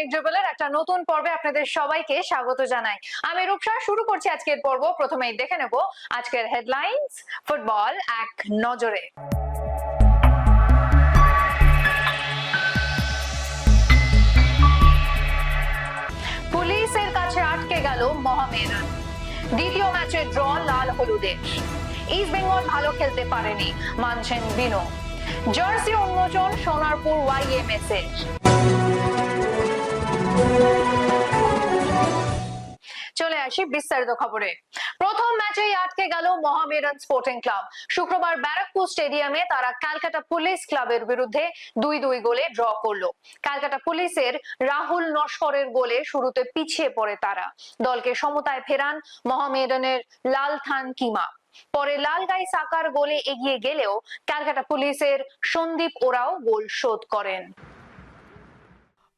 দৈনিক যুগলের একটা নতুন পর্বে আপনাদের সবাইকে স্বাগত জানাই। আমি রূপসা, শুরু করছি আজকের পর্ব। প্রথমেই দেখে নেব আজকের হেডলাইন্স ফুটবল এক নজরে। পুলিশের কাছে আটকে গেল মহামেডান দ্বিতীয় ম্যাচে ড্র লাল হলুদের ইস্ট বেঙ্গল ভালো খেলতে পারেনি মানছেন বিনো। জার্সি উন্মোচন সোনারপুর ওয়াইএমএস এর চলে আসি বিস্তারিত খবরে। প্রথম ম্যাচেই আটকে গেল মহামেডান স্পোর্টিং ক্লাব। শুক্রবার ব্যারাকপুর স্টেডিয়ামে তারা ক্যালকাটা পুলিশ ক্লাবের বিরুদ্ধে দুই দুই গোলে ড্র ক্যালকাটা পুলিশের রাহুল নস্করের গোলে শুরুতে পিছিয়ে পড়ে তারা। দলকে সমতায় ফেরান মহামেডানের লালথান কিমা। পরে লালগাই সাকার গোলে এগিয়ে গেলেও ক্যালকাটা পুলিশের সন্দীপ ওরাও গোল শোধ করেন।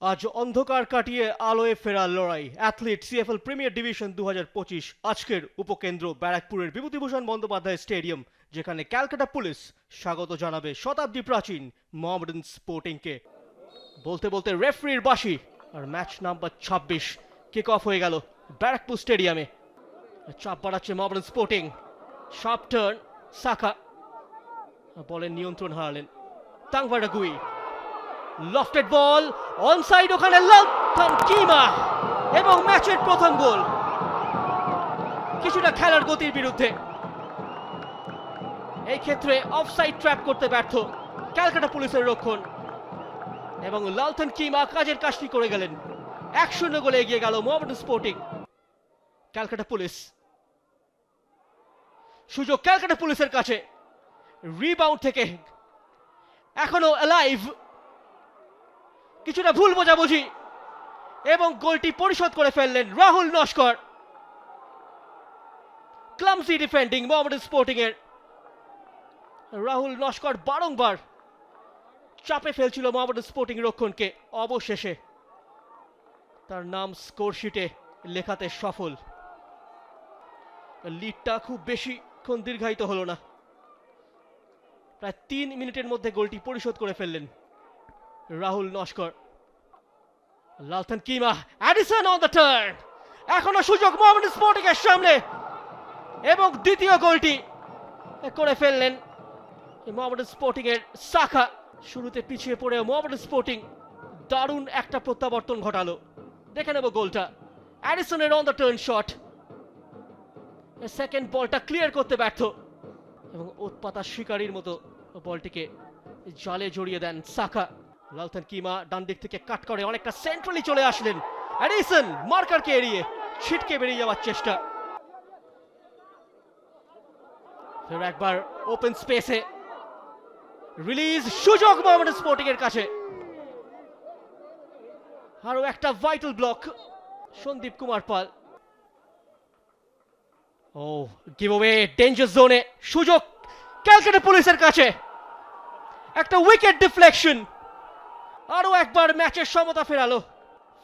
আজ অন্ধকার কাটিয়ে আলোয় ফেরার লড়াই। অ্যাথলিট সিএফএল প্রিমিয়ার ডিভিশন দু হাজার পঁচিশ। আজকের উপকেন্দ্র ব্যারাকপুরের বিভূতিভূষণ বন্দ্যোপাধ্যায় স্টেডিয়াম, যেখানে ক্যালকাটা পুলিশ স্বাগত জানাবে শতাব্দী প্রাচীন মহামেডান স্পোর্টিংকে। বলতে বলতে রেফারির বাসি আর ম্যাচ নাম্বার ছাব্বিশ কিক অফ হয়ে গেল ব্যারাকপুর স্টেডিয়ামে। চাপ বাড়াচ্ছে মহামেডান স্পোর্টিং। শার্প টার্ন সাকা বলের নিয়ন্ত্রণ হারালেন তাংভাডা গুই লফটেড বল অনসাইড ওখানে লালথান কিমা এবং ম্যাচের প্রথম গোল। কিছুটা খেলার গতির বিরুদ্ধে। এই ক্ষেত্রে অফসাইড ট্র্যাপ করতে ব্যর্থ ক্যালকাটা পুলিশের রক্ষণ। এবং লালথান কিমা কাজের কাজটি করে গেলেন। এক শূন্য গোলে এগিয়ে গেল মোহামেডান স্পোর্টিং। ক্যালকাটা পুলিশ। সুযোগ ক্যালকাটা পুলিশের কাছে। রিবাউন্ড থেকে এখনও অ্যালাইভ কিছুটা ভুল বোঝাবুঝি। এবং গোলটি পরিশোধ করে ফেললেন Rahul Naskar. Clumsy defending, Mohammedan sporting এর রাহুল নস্কর বারংবার চাপে ফেলছিল মোহামেডান স্পোর্টিং রক্ষণকে অবশেষে। তার নাম স্কোর শিটে লেখাতে সফল। লিডটা খুব বেশিক্ষণ দীর্ঘায়িত হলো না। প্রায় তিন মিনিটের মধ্যে গোলটি পরিশোধ করে ফেললেন Rahul Naskar Lalthankima Addison on the turn এখনও সুযোগ মোহামেডান স্পোর্টিং এর সামনে। এবং দ্বিতীয় গোলটি করে ফেললেন মোহামেডান স্পোর্টিং এর শাখা। শুরুতে পিছিয়ে পড়ে মোহামেডান স্পোর্টিং দারুণ একটা প্রত্যাবর্তন ঘটালো। দেখে নেব গোলটা। অ্যাডিসনের on the turn shot second বলটা ক্লিয়ার করতে ব্যর্থ। এবং উৎপাতা শিকারীর মতো বলটিকে জালে জড়িয়ে দেন সাকা লালথান কিমা ডান দিক থেকে কাট করে, অনেকটা সেন্ট্রালি চলে আসলেন। অ্যাডিসন মার্কারকে এড়িয়ে ছিটকে বেরিয়ে যাওয়ার চেষ্টা। ফের একবার ওপেন স্পেসে রিলিজ সুযোগ মোহামেডান স্পোর্টিং এর কাছে। আরও একটা ভাইটাল ব্লক সন্দীপ কুমার পাল। ও গিভ অ্যাওয়ে ডেঞ্জার জোনে সুযোগ, ক্যালকাটা পুলিশের কাছে। একটা উইকেট ডিফ্লেকশন আরও একবার ম্যাচের সমতা ফেরালো।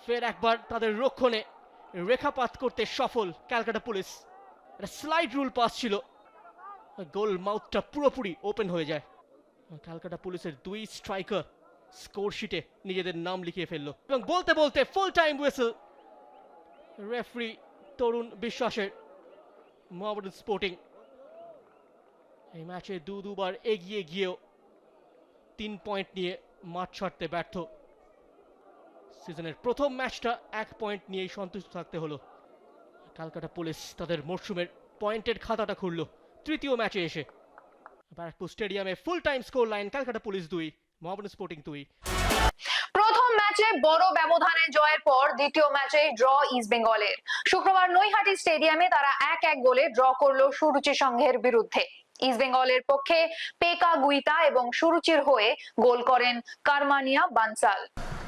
ফের একবার তাদের রক্ষণে রেখাপাত করতে সফল Calcutta police. Slide rule pass ছিল। গোল মাউথটা পুরোপুরি ওপেন হয়ে যায়। ক্যালকাটা পুলিশের দুই স্ট্রাইকার স্কোর শিটে নিজেদের নাম লিখিয়ে ফেলল। এবং বলতে বলতে full time whistle referee Tarun বিশ্বাসের মোহামেডান স্পোর্টিং এই ম্যাচে দু দুবার এগিয়ে গিয়েও তিন পয়েন্ট নিয়ে মাঠ ছাড়তে ব্যর্থ। সিজনের প্রথম ম্যাচটা এক পয়েন্ট নিয়েই সন্তুষ্ট থাকতে হলো। ক্যালকাটা পুলিশ তাদের মরশুমের পয়েন্টের খাতাটা খুলল। তৃতীয় ম্যাচে এসে। ব্যারাকপুর স্টেডিয়ামে full time score line Calcutta police দুই, মোহামেডান স্পোর্টিং দুই। প্রথম ম্যাচে বড় ব্যবধানে জয়ের পর দ্বিতীয় ম্যাচে ড্র ইস্ট বেঙ্গলের। শুক্রবার নৈহাটি স্টেডিয়ামে তারা এক এক গোলে ড্র করল সুরুচি সংঘের বিরুদ্ধে। ইস্ট বেঙ্গলের পক্ষে পেকা গুইতা এবং সুরুচির হয়ে গোল করেন কারমানিয়া বানসাল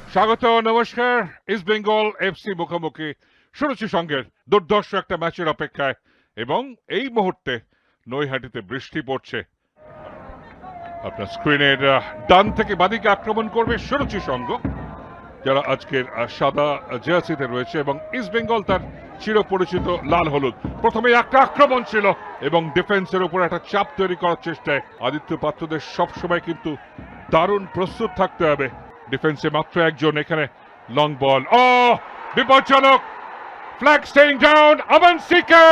স্বাগত, নমস্কার। ইস্ট বেঙ্গল এফসি মুখোমুখি সুরুচি সঙ্গের দুর্ধর্ষ একটা ম্যাচের অপেক্ষায়। এবং এই মুহূর্তে নৈহাটিতে বৃষ্টি পড়ছে। আপনার স্ক্রিনের ডান থেকে বাদিকে আক্রমণ করবে সুরুচি সঙ্গ যারা আজকের সাদা জার্সিতে রয়েছে এবং ইস্ট বেঙ্গল তার চিরপরিচিত লাল হলুদ। প্রথমে একটা আক্রমণ ছিল এবং ডিফেন্সের উপর একটা চাপ তৈরি করার চেষ্টায় আদিত্য পাত্রদের সবসময় কিন্তু দারুণ প্রস্তুত থাকতে হবে। ডিফেন্সে মাত্র একজন এখানে লং বল ও, বিপজ্জনক। ফ্ল্যাগ স্টেইং ডাউন আমান সিকে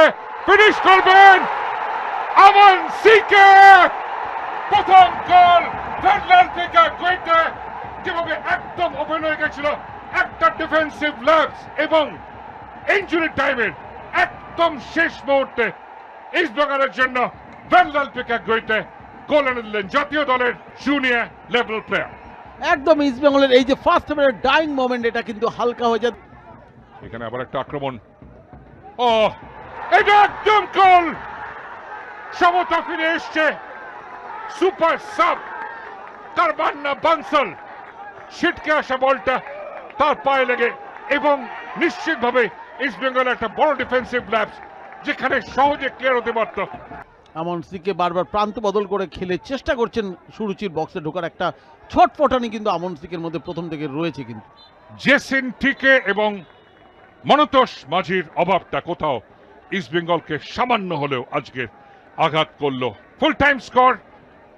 ফিনিশ করবেন। আমান সিকে প্রথম গোল ফেডলার থেকে যেভাবে একদম ওপেন হয়ে গেছিল একটা ডিফেন্সিভ ল্যাপস এবং ইঞ্জুরি টাইমের একদম শেষ মুহূর্তে ইস্টবেঙ্গলের জন্য ফেডলার থেকে গুইতে গোল এনে দিলেন জাতীয় দলের জুনিয়র লেভেল প্লেয়ার একদম ইস্ট বেঙ্গলের এই যে ফার্স্ট হাফের ডাইং মোমেন্ট এটা কিন্তু হালকা হয়ে যায়। এখানে আবার একটা আক্রমণ। ও এটা একদম গোল সমতা ফিরে এসছে। Super sub Karbanna Bansal. ছিটকে আসা বলটা তার পায়ে লেগে এবং নিশ্চিতভাবে ইস্ট বেঙ্গল একটা বড় ডিফেন্সিভ ল্যাপস যেখানে সহজে ক্লিয়ার হতে পারত। আমন সিংকে বারবার প্রান্ত বদল করে খেলে চেষ্টা করছেন সুরুচির বক্সে ঢোকার একটা ছটফটানি কিন্তু আমন সিংয়ের মধ্যে প্রথম থেকে রয়েছে কিন্তু। জেসিন টিকে এবং মনতোষ মাঝির অভাবটা কোথাও ইস্ট বেঙ্গলকে সামান্য হলেও আজকে আঘাত করল। Full time score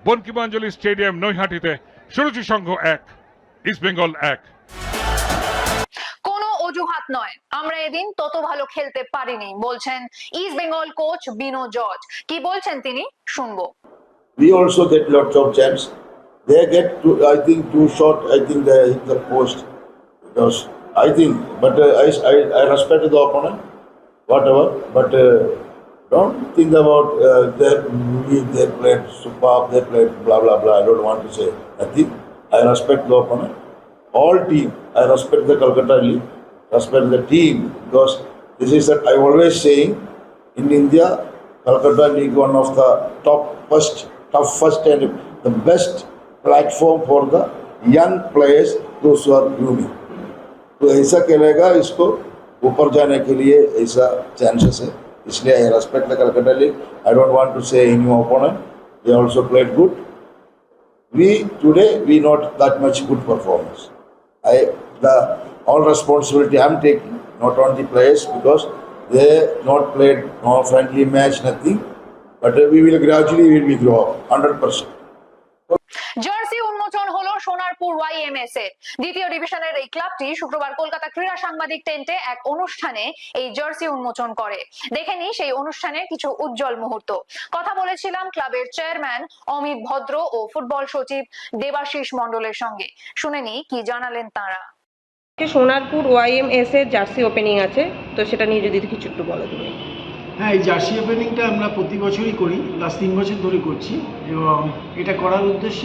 Bankimanjali stadium নৈহাটিতে Suruchi Sangha এক। ইস্ট বেঙ্গল এক কোনো অজুহাত নয় আমরা এদিন তত ভালো খেলতে পারিনি বলছেন east Bengal coach Bino George কি বলছেন তিনি শুনব we also get lots of chance. They get, to, I think, too short. I think they hit the post. Because I think, but uh, I, I, I respect the opponent, whatever. But uh, don't think about uh, they, they played superb, they played blah blah blah. I don't want to say nothing. I respect the opponent. All team, I respect the Calcutta League, respect the team because this is that I always saying in India, Calcutta League one of the top first, toughest and the best platform for the young players, those who are blooming. तो ऐसा खेलेगा इसको ऊपर जाने के लिए ऐसा chances है इसलिए I respect the Calcutta league I don't want to say any opponent they also played good we today we not that much good performance i the all responsibility i'm taking not on the players because they not played no friendly match nothing. But we will gradually we will grow up 100% jersey উন্মোচন হলো সোনারপুর ওয়াইএমএস এর দ্বিতীয় ডিভিশনের এই ক্লাবটি শুক্রবার কলকাতা ক্রীড়া সাংবাদিক টেন্টে এক অনুষ্ঠানে এই জার্সি উন্মোচন করে। দেখেনি সেই অনুষ্ঠানের কিছু উজ্জ্বল মুহূর্ত। কথা বলেছিলাম ক্লাবের চেয়ারম্যান অমিত ভদ্র ও ফুটবল সচিব দেবাশিস মণ্ডলের সঙ্গে। শুনেনি কি জানালেন তারা। সোনারপুর ওয়াইএমএস এর জার্সি ওপেনিং আছে, তো সেটা নিয়ে যদি কিছু একটু বলো তুমি। হ্যাঁ এই জার্সি ওপেনিংটা আমরা প্রতি বছরই করি, লাস্ট তিন বছর ধরে করছি এবং এটা করার উদ্দেশ্য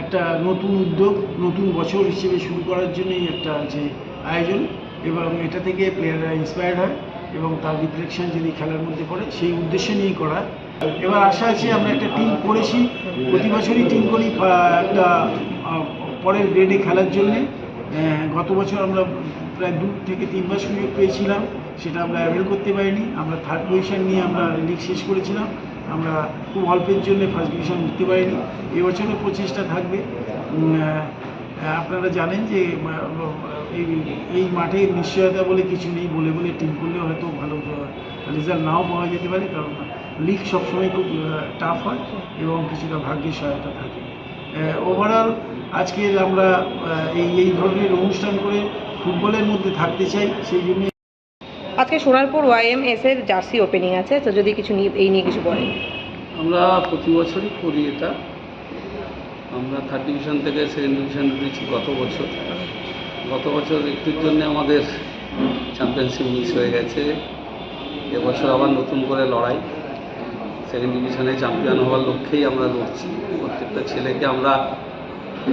একটা নতুন উদ্যোগ, নতুন বছর হিসেবে শুরু করার জন্যই একটা যে আয়োজন এবং এটা থেকে প্লেয়াররা ইন্সপায়ার্ড হয় এবং তার রিফ্লেকশন যদি খেলার মধ্যে পড়ে, সেই উদ্দেশ্য নিয়েই করা। এবার আশা আছে আমরা একটা টিম করেছি, প্রতি বছরই টিম করি একটা পরের গ্রেডে খেলার জন্যে। গত বছর আমরা প্রায় দু থেকে তিনবার সুযোগ পেয়েছিলাম। সেটা আমরা অ্যাভেল করতে পারিনি। আমরা থার্ড পজিশন নিয়ে আমরা লিগ শেষ করেছিলাম। আমরা খুব অল্পের জন্য ফার্স্ট ডিভিশন উঠতে পারিনি। এবছরও প্রচেষ্টা থাকবে। আপনারা জানেন যে এই এই মাঠে নিশ্চয়তা বলে কিছু নেই। বলে বলে টিম করলেও হয়তো ভালো রেজাল্ট নাও পাওয়া যেতে পারে। কারণ লিগ সবসময় খুব টাফ হয় এবং কিছুটা ভাগ্যের সহায়তা থাকে। ওভারঅল আজকে আমরা এই এই ধরনের অনুষ্ঠান করে ফুটবলের মধ্যে থাকতে চাই। সেই জন্য আজকে সোনারপুর ওয়াইএমএস এর জার্সি ওপেনিং আছে, তো যদি কিছু নিয়ে, এই নিয়ে কিছু বলেন। আমরা প্রতি বছরই করি এটা। আমরা থার্ড ডিভিশন থেকে সেকেন্ড ডিভিশন উঠেছি গত বছর। গত বছর একটুর জন্য আমাদের চ্যাম্পিয়নশিপ মিস হয়ে গেছে। এবছর আবার নতুন করে লড়াই। সেকেন্ড ডিভিশনে চ্যাম্পিয়ন হওয়ার লক্ষ্যেই আমরা লড়ছি। প্রত্যেকটা ছেলেকে আমরা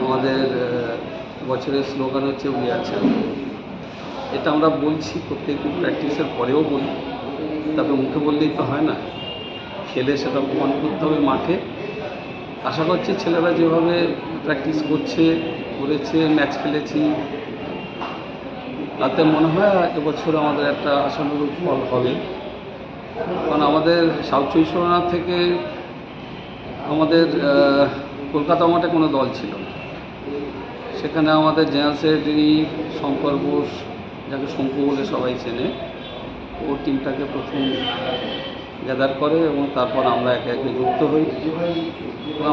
আমাদের বছরের স্লোগান হচ্ছে উই আছে এটা আমরা বলছি প্রত্যেকদিন প্র্যাকটিসের পরেও বলি। তারপরে মুখে বললেই তো হয় না। খেলে সেটা প্রমাণ করতে হবে মাঠে। আশা করছি ছেলেরা যেভাবে প্র্যাকটিস করছে, করেছে ম্যাচ খেলেছি, তাতে মনে হয় এবছর আমাদের একটা আশানুরূপ ফল হবে। কারণ আমাদের সাউথ চব্বিশ থেকে আমাদের কলকাতা মাঠে কোনো দল ছিল না। সেখানে আমাদের জেনারেল সেক্রেটারি শঙ্কর বোস যাকে শঙ্কু বলে সবাই চেনে। ও টিমটাকে প্রথম গ্যাদার করে এবং তারপর আমরা একে একে যুক্ত হই।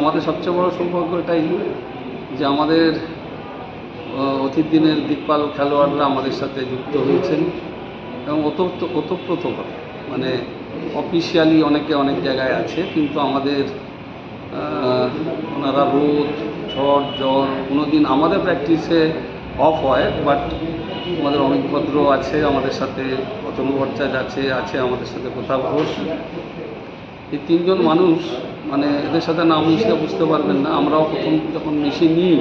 আমাদের সবচেয়ে বড় সৌভাগ্য এটাই যে আমাদের অতীত দিনের দিকপাল খেলোয়াড়রা আমাদের সাথে যুক্ত হয়েছেন। এবং ওতপ্রোত ওতপ্রোতভাবে মানে অফিসিয়ালি অনেকে অনেক জায়গায় আছে, কিন্তু আমাদের ওনারা রোদ, ঝড় জল কোনো দিন আমাদের প্র্যাকটিসে অফ হয় বাট আমাদের অমিত ভদ্র আছে, আমাদের সাথে অতনু ভট্টাচার্য আছে আছে আমাদের সাথে প্রতাপ ঘোষ। এই তিনজন মানুষ মানে এদের সাথে নাম মিশলে বুঝতে পারবেন না। আমরাও প্রথম যখন মিশে নিই,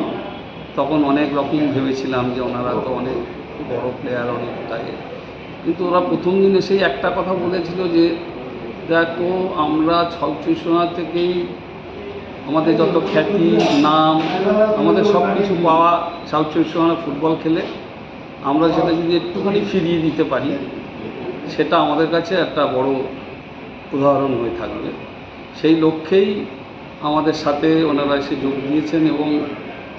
তখন অনেক রকম ভেবেছিলাম যে ওনারা তো অনেক বড় প্লেয়ার অনেক অনেকটাই কিন্তু ওরা প্রথম দিন এসেই একটা কথা বলেছিল যে, দেখো, আমরা ছলচুষণা থেকেই আমাদের যত খ্যাতি, নাম, আমাদের সব কিছু পাওয়া ছলচুষণা ফুটবল খেলে। আমরা সেটা যদি একটুখানি ফিরিয়ে দিতে পারি সেটা আমাদের কাছে একটা বড় উদাহরণ হয়ে থাকবে। সেই লক্ষ্যেই আমাদের সাথে ওনারা এসে যোগ দিয়েছেন এবং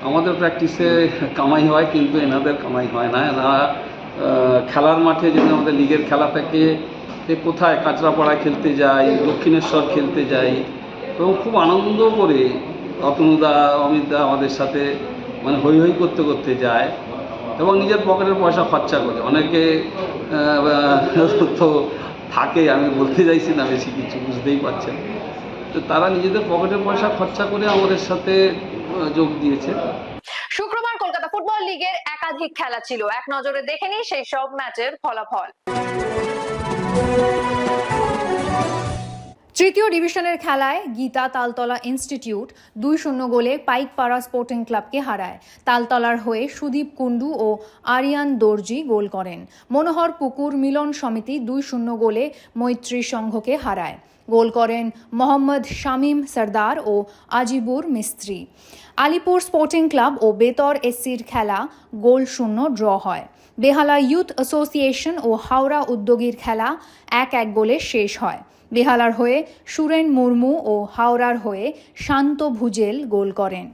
আমাদের প্র্যাকটিসে কামাই হয় কিন্তু এনাদের কামাই হয় না। আহ, খেলার মাঠে যদি আমাদের লিগের খেলা থাকে যে কোথায় কাঁচরাপাড়ায় খেলতে যাই দক্ষিণেশ্বর খেলতে যাই এবং খুব আনন্দ করে রতনুদা অমিতদা আমাদের সাথে মানে হই হই করতে করতে যায়। এবং নিজের পকেটের পয়সা খরচা করে। অনেকে তো থাকে, আমি বলতে চাইছি না বেশি কিছু, বুঝতেই পারছেন। তো তারা নিজেদের পকেটের পয়সা খরচা করে আমাদের সাথে যোগ দিয়েছে। শুক্রবার কলকাতা ফুটবল লিগের একাধিক খেলা ছিল। এক নজরে দেখে নিই সেই সব ম্যাচের ফলাফল। তৃতীয় ডিভিশনের খেলায় গীতা তালতলা ইনস্টিটিউট দুই শূন্য গোলে পাইকপাড়া স্পোর্টিং ক্লাবকে হারায়। তালতলার হয়ে সুদীপ কুন্ডু ও আরিয়ান দর্জি গোল করেন। মনোহর পুকুর মিলন সমিতি দুই শূন্য গোলে মৈত্রী সংঘকে হারায়। গোল করেন মোহাম্মদ শামীম সর্দার ও আজিবুর মিস্ত্রি। আলিপুর স্পোর্টিং ক্লাব ও বেতর এসসির খেলা গোল শূন্য ড্র হয়। বেহালা ইউথ অ্যাসোসিয়েশন ও হাওড়া উদ্যোগীর খেলা এক এক গোলে শেষ হয়। বেহালার হয়ে সুরেন মুর্মু ও হাওড়ার হয়ে শান্ত ভুজেল গোল করেন।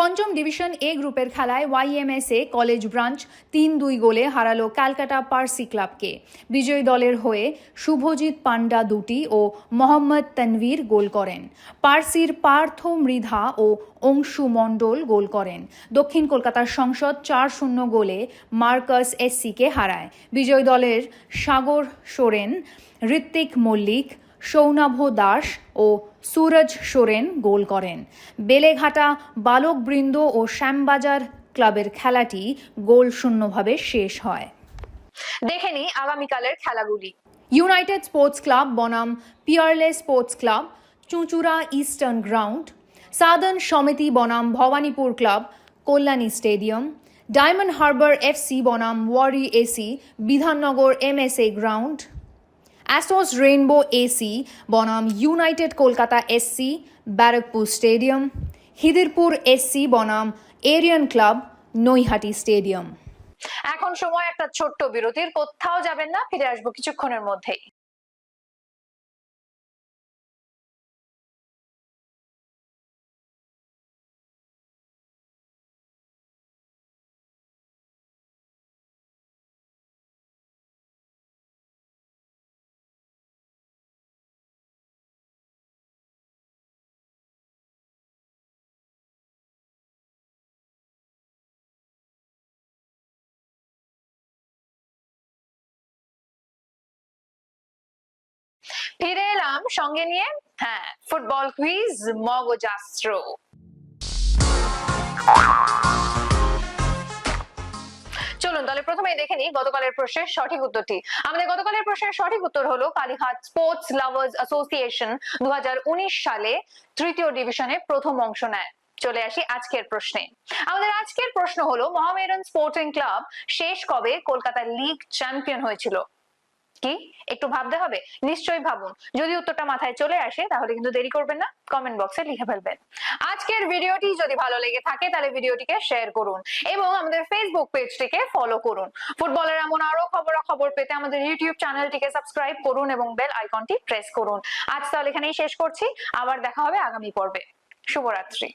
পঞ্চম ডিভিশন এ গ্রুপের খেলায় ওয়াইএমএসএ কলেজ ব্রাঞ্চ তিন দুই গোলে হারালো ক্যালকাটা পার্সি ক্লাবকে। বিজয়ী দলের হয়ে শুভজিৎ পান্ডা দুটি ও মোহাম্মদ তনভীর গোল করেন। পার্সির পার্থ মৃধা ও অংশু মণ্ডল গোল করেন। দক্ষিণ কলকাতার সংসদ চার শূন্য গোলে মার্কাস এসসিকে হারায়। বিজয়ী দলের সাগর সোরেন, ঋত্বিক মল্লিক সৌনাভ দাস ও সুরজ সোরেন গোল করেন। বেলেঘাটা বালকবৃন্দ ও শ্যামবাজার ক্লাবের খেলাটি গোল শূন্যভাবে শেষ হয়। দেখে নি আগামীকালের খেলাগুলি। ইউনাইটেড স্পোর্টস ক্লাব, বনাম পিয়ারলেস স্পোর্টস ক্লাব, চুঁচুড়া ইস্টার্ন গ্রাউন্ড সাদার্ন সমিতি বনাম Bhowanipore club, Kalyani stadium, Diamond Harbour FC বনাম Wari AC, Bidhannagar MSA ground Asus rainbow AC বনাম united Kolkata SC Barrackpore stadium Khidirpur SC বনাম Aryan club Naihati stadium এখন সময় একটা ছোট্ট বিরতির, কোথাও যাবেন না, ফিরে আসব কিছুক্ষণের মধ্যেই। ফিরে এলাম সঙ্গে নিয়ে হ্যাঁ ফুটবল কুইজ মগজাস্ত্র। চলুন তাহলে প্রথমে দেখে নিই গতকালের প্রশ্নের সঠিক উত্তরটি। আমাদের গতকালের প্রশ্নের সঠিক উত্তর হলো কালীঘাট স্পোর্টস লাভার্স অ্যাসোসিয়েশন দু হাজার উনিশ সালে তৃতীয় ডিভিশনে প্রথম অংশ নেয়। চলে আসি আজকের প্রশ্নে। আমাদের আজকের প্রশ্ন হলো মহামেরন স্পোর্টিং ক্লাব শেষ কবে কলকাতা লিগ চ্যাম্পিয়ন হয়েছিল? কি? একটু ভাবতে হবে? নিশ্চয়ই ভাবুন। যদি উত্তরটা মাথায় চলে আসে, তাহলে কিন্তু দেরি করবেন না। কমেন্ট বক্সে লিখে ফেলবেন। আজকের ভিডিওটি যদি ভালো লেগে থাকে, তাহলে ভিডিওটিকে শেয়ার করুন এবং আমাদের ফেসবুক পেজটিকে ফলো করুন। ফুটবলের এমন আরও খবর খবরাখবর পেতে আমাদের ইউটিউব চ্যানেলটিকে সাবস্ক্রাইব করুন এবং বেল আইকনটি প্রেস করুন। আজ তাহলে এখানেই শেষ করছি। আবার দেখা হবে আগামী পর্বে। শুভরাত্রি।